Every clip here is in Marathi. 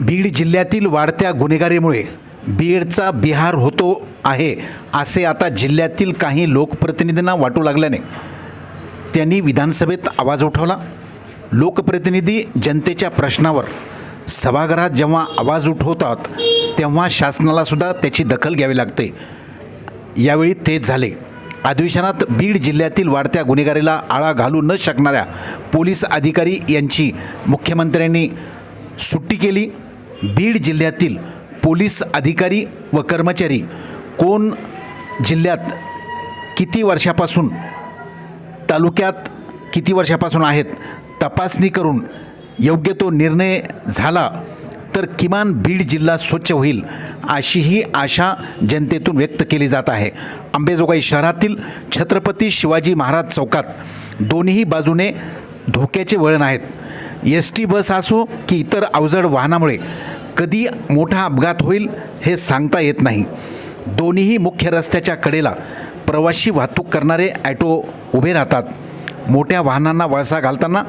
बीड जिल्ह्यातील वाढत्या गुन्हेगारीमुळे बीडचा बिहार होतो आहे असे आता जिल्ह्यातील काही लोकप्रतिनिधींना वाटू लागल्याने त्यांनी विधानसभेत आवाज उठवला. लोकप्रतिनिधी जनतेच्या प्रश्नावर सभागृहात जेव्हा आवाज उठवतात तेव्हा शासनालासुद्धा त्याची दखल घ्यावी लागते. यावेळी तेच झाले. अधिवेशनात बीड जिल्ह्यातील वाढत्या गुन्हेगारीला आळा घालू न शकणाऱ्या पोलीस अधिकारी यांची मुख्यमंत्र्यांनी सुट्टी केली. बीड जिल्ह्यातील पोलीस अधिकारी व कर्मचारी कोण जिल्ह्यात किती वर्षापासून तालुक्यात किती वर्षापासून आहेत तपासणी करून योग्य तो निर्णय झाला तर किमान बीड जिल्हा स्वच्छ होईल अशीही आशा जनतेतून व्यक्त केली जात आहे. अंबेजोगाई शहरातील छत्रपती शिवाजी महाराज चौकात दोन्ही बाजूने धोक्याचे वळण आहेत. एस टी बस असो की इतर अवजड वाहनामुळे कधी मोठा अपघात होईल हे सांगता येत नाही. दोन्हीही मुख्य रस्त्याच्या कडेला प्रवासी वाहतूक करणारे ॲटो उभे राहतात. मोठ्या वाहनांना वळसा घालताना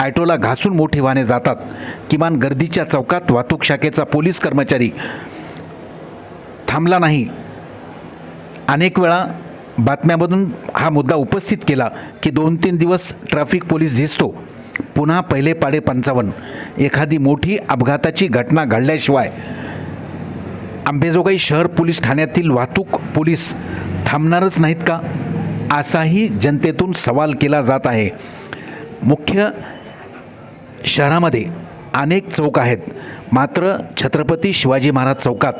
ॲटोला घासून मोठी वाहने जातात. किमान गर्दीच्या चौकात वाहतूक शाखेचा पोलीस कर्मचारी थांबला नाही. अनेक वेळा बातम्यामधून हा मुद्दा उपस्थित केला की दोन तीन दिवस ट्रॅफिक पोलीस दिसतो पुन्हा पहिले पाडे पंचावन्न. एखादी मोठी अपघाताची घटना घडल्याशिवाय अंबेजोगाई शहर पोलीस ठाण्यातील वाहतूक पोलीस थांबणारच नाहीत का? असाही जनतेतून सवाल केला जात आहे. मुख्य शहरामध्ये अनेक चौक आहेत. मात्र छत्रपती शिवाजी महाराज चौकात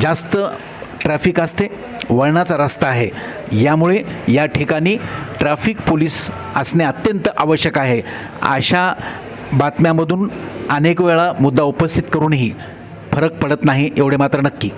जास्त ट्रॅफिक असते. वळणाचा रस्ता आहे. यामुळे या ठिकाणी ट्रॅफिक पोलीस असणे अत्यंत आवश्यक आहे. अशा बातम्यामधून अनेक वेळा मुद्दा उपस्थित करूनही फरक पडत नाही एवढे मात्र नक्की.